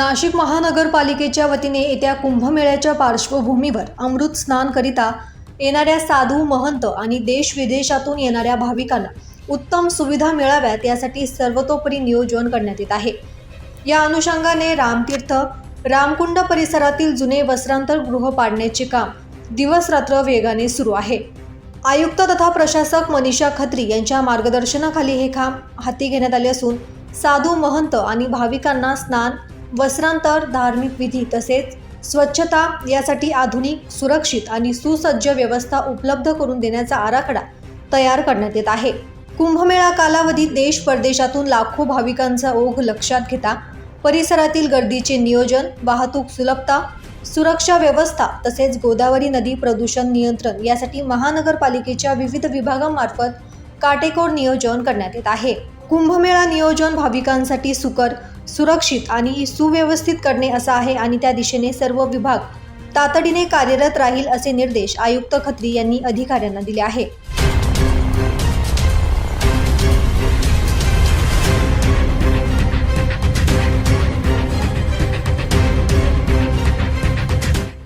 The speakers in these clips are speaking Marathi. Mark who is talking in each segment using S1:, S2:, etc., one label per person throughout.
S1: नाशिक महानगरपालिकेच्या वतीने येत्या कुंभमेळ्याच्या पार्श्वभूमीवर अमृत स्नानकरिता येणाऱ्या साधू महंत आणि देश विदेशातून येणाऱ्या भाविकांना उत्तम सुविधा मिळाव्यात यासाठी सर्वतोपरी नियोजन करण्यात येत आहे. या अनुषंगाने रामतीर्थ रामकुंड परिसरातील जुने वस्त्रांतर गृह पाडण्याचे काम दिवसरात्र वेगाने सुरू आहे. आयुक्त तथा प्रशासक मनीषा खत्री यांच्या मार्गदर्शनाखाली हे काम हाती घेण्यात आले असून साधू महंत आणि भाविकांना स्नान वस्त्रांतर धार्मिक विधी तसेच स्वच्छता यासाठी आधुनिक सुरक्षित आणि सुसज्ज व्यवस्था उपलब्ध करून देण्याचा आराखडा तयार करण्यात येत आहे. कुंभमेळा कालावधीत देश परदेशातून लाखो भाविकांचा ओघ लक्षात घेता परिसरातील गर्दीचे नियोजन वाहतूक सुलभता सुरक्षा व्यवस्था तसेच गोदावरी नदी प्रदूषण नियंत्रण यासाठी महानगरपालिकेच्या विविध विभागांमार्फत काटेकोर नियोजन करण्यात येत आहे. कुंभमेळा नियोजन भाविकांसाठी सुकर सुरक्षित आणि सुव्यवस्थित करणे असं आहे आणि त्या दिशेने सर्व विभाग तातडीने कार्यरत राहील असे निर्देश आयुक्त खत्री यांनी अधिकाऱ्यांना दिले आहे.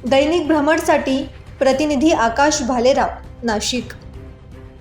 S1: दैनिक भ्रमणसाठी प्रतिनिधी आकाश भालेराव नाशिक.